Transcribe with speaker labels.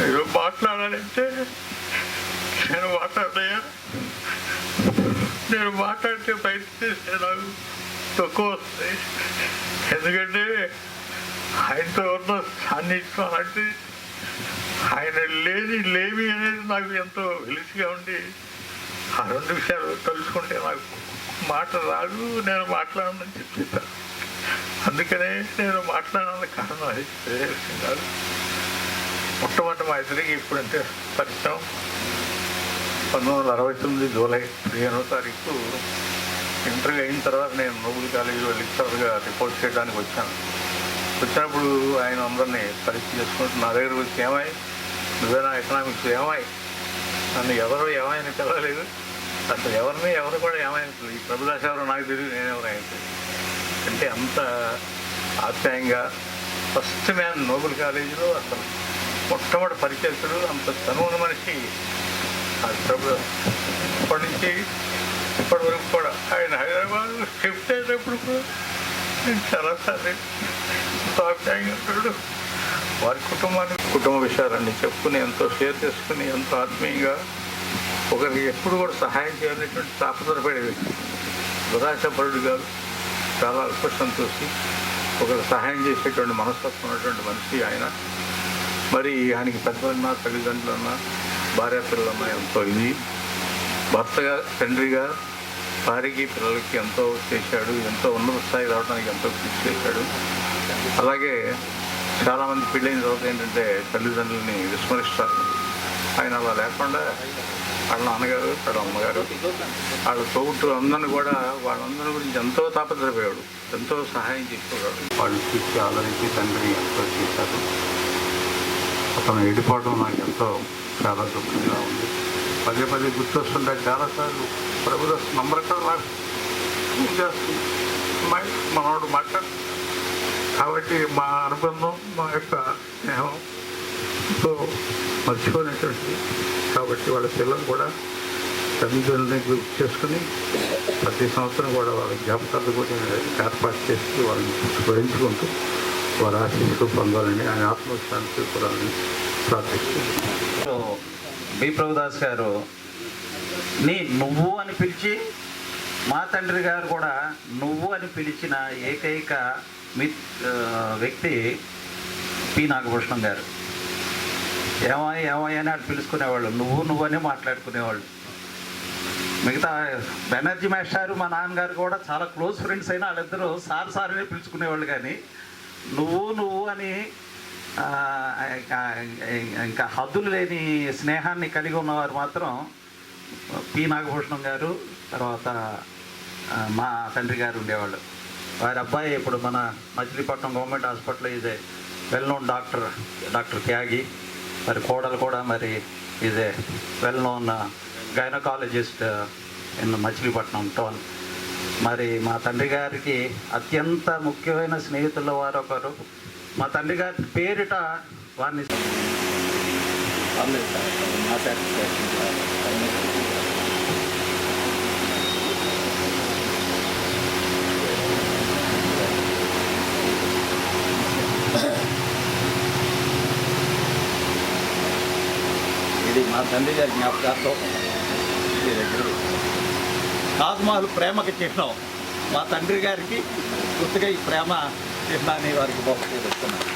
Speaker 1: నేను మాట్లాడాలంటే నేను మాట్లాడయా నేను మాట్లాడితే ప్రయత్నిస్తే నాకు తక్కువ వస్తాయి. ఎందుకంటే ఆయనతో ఉన్న సాన్నిధ్యం అలాంటి ఆయన లేని లేమి అనేది నాకు ఎంతో వెలిసిగా ఉండి ఆ రెండు విషయాలు తలుచుకుంటే నాకు మాట రాదు నేను మాట్లాడనని చెప్పేస్తాను అందుకనే నేను మాట్లాడాలని కారణం అది కాదు. మొట్టమొదటి మా ఇద్దరికి ఇప్పుడంటే పరిచయం పంతొమ్మిది వందల అరవై తొమ్మిది జూలై పదిహేనో తారీఖు ఇంటర్వ్యూ అయిన తర్వాత నేను నోబుల్ కాలేజీలో లెక్చరర్గా రిపోర్ట్ చేయడానికి వచ్చాను. వచ్చినప్పుడు ఆయన అందరినీ పరిచయం చేసుకుంటూ నా దగ్గర వచ్చి ఏమాయి నువ్వేనా ఎకనామిక్స్ ఏమాయి నన్ను ఎవరు ఏమైనా పిలవలేదు. అసలు ఎవరిని ఎవరు కూడా ఏమైనా ఈ ప్రభుదాస్ ఎవరు నాకు తెలియదు నేను ఆయన అంటే అంత ఆప్యాయంగా ఫస్ట్ మ్యాన్ నోబుల్ కాలేజీలో అసలు మొట్టమొదటి పరిచయస్తుడు అంత తనువున మనిషి ఆ ప్రభు అప్పటి నుంచి ఇప్పటి వరకు కూడా ఆయన హైదరాబాద్ షిఫ్ట్ అయినప్పుడు కూడా నేను చాలాసార్లు వారి కుటుంబానికి కుటుంబ విషయాలన్నీ చెప్పుకుని ఎంతో షేర్ చేసుకుని ఎంతో ఆత్మీయంగా ఒకరికి ఎప్పుడు కూడా సహాయం చేయాలనేటువంటి తాపత్రపడే వ్యక్తి. దురాశపరుడు గారు చాలా అల్ప సంతోషి. ఒకరు సహాయం చేసేటువంటి మనస్తత్వం ఉన్నటువంటి మనిషి ఆయన. మరి ఆయనకి పెద్దలన్నా తల్లిదండ్రులన్నా భార్య పిల్లలమ్మ ఎంతో ఇది. భర్తగా తండ్రిగా భార్యకి పిల్లలకి ఎంతో చేశాడు ఎంతో ఉన్నత స్థాయి రావడానికి ఎంతో కృషి చేశాడు. అలాగే చాలామంది పెళ్ళైన తర్వాత ఏంటంటే తల్లిదండ్రులని విస్మరిస్తారు. ఆయన అలా లేకుండా వాళ్ళ నాన్నగారు వాళ్ళ అమ్మగారు వాళ్ళ తోబుట్టు అందరిని కూడా వాళ్ళందరి గురించి ఎంతో తాపత్రపోయాడు ఎంతో సహాయం చేసుకోగలడు వాళ్ళు చూసి ఆలోచించి తండ్రిని ఎంతో చేశారు. అతను వెళ్ళిపోవడం నాకు ఎంతో చాలా దుఃఖంగా ఉంది. పదే పదే గుర్తొస్తుంటే చాలాసార్లు ప్రభుత్వ నంబర్ ఎక్కడ నాకు ఫోన్ చేస్తుంది మనవాడు మాట్లాడు. కాబట్టి మా అనుబంధం మా యొక్క స్నేహం ఎంతో మర్చిపోయినటువంటి కాబట్టి వాళ్ళ పిల్లలు కూడా తల్లిదండ్రులని గుర్తు చేసుకుని ప్రతి సంవత్సరం కూడా వాళ్ళ జ్ఞాపకాలు కూడా ఏర్పాటు చేసి వాళ్ళని స్మరించుకుంటూ వారు ఆశీస్సులు పొందాలని ఆయన ఆత్మశాంతి పొందాలని ప్రార్థిస్తున్నాను.
Speaker 2: బి ప్రభుదాస్ గారు నీ నువ్వు అని పిలిచి మా తండ్రి గారు కూడా నువ్వు అని పిలిచిన ఏకైక మి వ్యక్తి పి నాగభూషణం గారు. ఏమాయి ఏమాయి అని అటు పిలుచుకునేవాళ్ళు. నువ్వు నువ్వు అని మాట్లాడుకునేవాళ్ళు. మిగతా బెనర్జీ మాస్టారు మా నాన్నగారు కూడా చాలా క్లోజ్ ఫ్రెండ్స్ అయినా వాళ్ళిద్దరూ సార్ సార్ అని పిలుచుకునేవాళ్ళు కానీ నువ్వు నువ్వు అని ఇంకా- హద్దులు లేని స్నేహాన్ని కలిగి ఉన్నవారు మాత్రం పి. నాగభూషణం గారు తర్వాత మా తండ్రి గారు ఉండేవాళ్ళు. వారి అబ్బాయి ఇప్పుడు మన మచిలీపట్నం గవర్నమెంట్ హాస్పిటల్ ఇదే well known doctor doctor Tyagi. మరి కోడలు కూడా మరి ఇదే well known gynaecologist in Machilipatnam town మరి మా తండ్రి గారికి అత్యంత ముఖ్యమైన స్నేహితుల వారు ఒకరు. మా తండ్రి గారి పేరిట వారిని
Speaker 3: ఇది మా తండ్రి గారి జ్ఞాపకార్థం. ఇది దగ్గర తాజ్మహల్ ప్రేమకి చిహ్నం. మా తండ్రి గారికి గుర్తుగా ఈ ప్రేమ చిహ్నాన్ని వారికి బహుమతి ఇస్తున్నాను